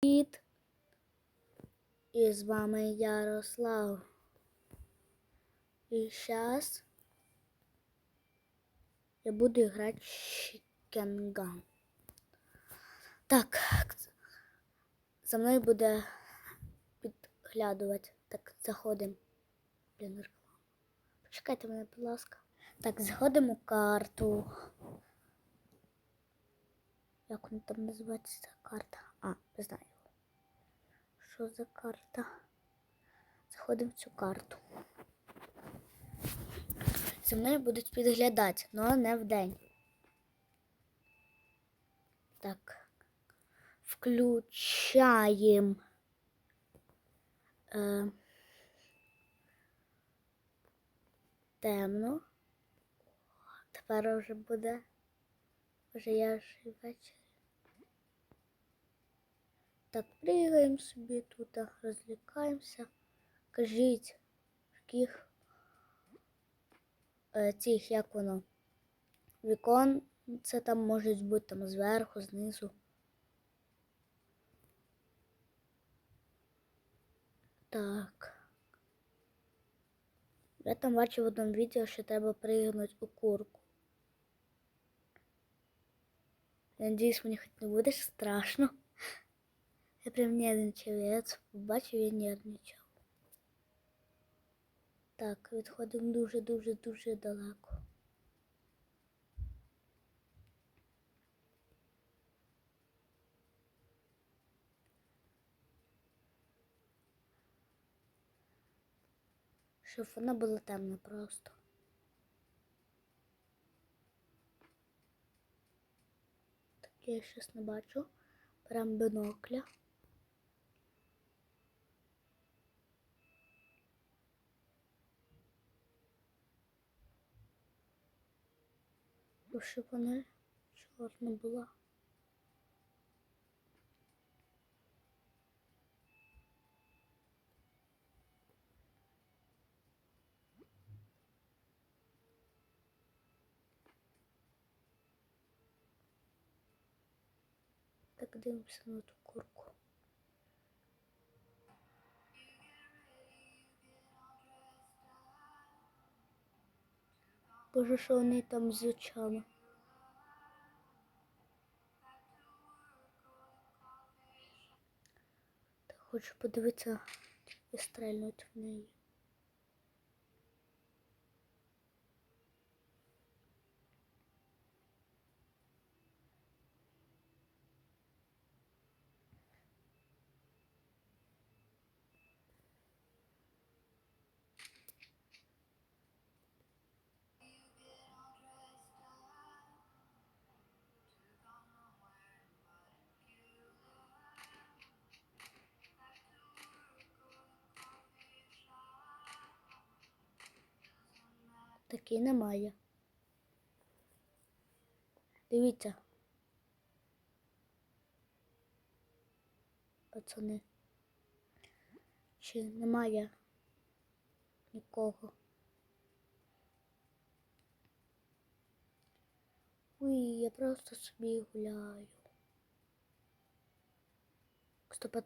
Привіт! І з вами Ярослав. І зараз я буду грати Gun. Так, за мною буде підглядувати. Так, заходимо. Блін. Почекайте мене, будь ласка. Так, заходимо у карту. Як вона там називається ця карта? А, не знаю. Що за карта? Заходимо в цю карту. За мною будуть підглядати, але не вдень. Так. Включаємо. Е, темно. Тепер вже буде. Вже я і ввечері. Так, пригаємо собі тут, розлікаємося. Кажіть, яких е, цих, як воно, вікон, це там можуть бути там зверху, знизу. Так. Я там бачив в одному відео, що треба пригнути у курку. Я надіюсь, мені хоч не буде страшно. Я прям нервничав, я це побачив, я нервничав. Так, відходимо дуже-дуже-дуже далеко. Щоб вона була темна просто. Так, я щось не бачу. Прям бинокля. Щоб вона чорна була. Так дивимося на ту курку. Боже, що вони там з очами? Хочу подивитися, і стрельнуть в неї. Таки немає. Дивіться. Пацани. Чи немає нікого? Ой, я просто собі гуляю. Стоп,